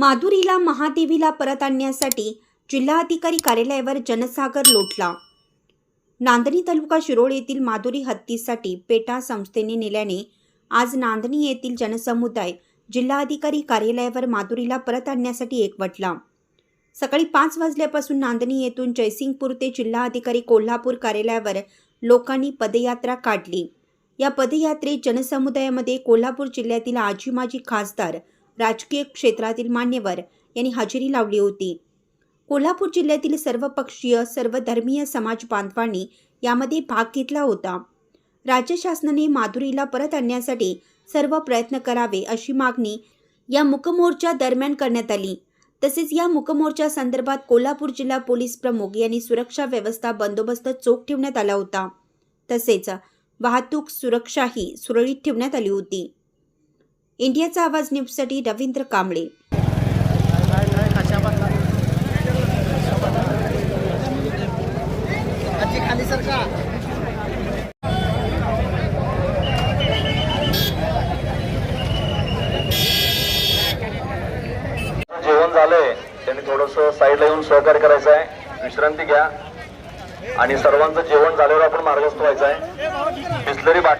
माधुरीला महादेवीला परत आणण्यासाठी जिल्हाधिकारी कार्यालयावर जनसागर लोटला. नांदणी तालुका शिरोळ येथील माधुरी हत्तीसाठी पेटा संस्थेने नेल्याने आज नांदणी येथील जनसमुदाय जिल्हाधिकारी कार्यालयावर माधुरीला परत आणण्यासाठी एकवटला. सकाळी पाच वाजल्यापासून नांदणी येथून जयसिंगपूर ते जिल्हाधिकारी कोल्हापूर कार्यालयावर लोकांनी पदयात्रा काढली. या पदयात्रेत जनसमुदायामध्ये कोल्हापूर जिल्ह्यातील आजी माजी खासदार राजकीय क्षेत्रातील मान्यवर यांनी हजेरी लावली होती. कोल्हापूर जिल्ह्यातील सर्व पक्षीय सर्व धर्मीय समाज बांधवांनी यामध्ये भाग घेतला होता. राज्य शासनाने माधुरीला परत आणण्यासाठी सर्व प्रयत्न करावे अशी मागणी या मुकमोर्चा दरम्यान करण्यात आली. तसेच या मुकमोर्चा संदर्भात कोल्हापूर जिल्हा पोलीस प्रमुख यांनी सुरक्षा व्यवस्था बंदोबस्त चोख ठेवण्यात आला होता. तसेच वाहतूक सुरक्षाही सुरळीत ठेवण्यात आली होती. इंडियाचा आवाज न्यूजसाठी रवींद्र कांबळे. जेवण झालंय. त्यांनी थोडस साईडला येऊन सहकार्य करायचं आहे विश्रांती घ्या. आणि सर्वांचं जेवण झाल्यावर आपण मार्गस्थ व्हायचं आहे बिस्लरी बाट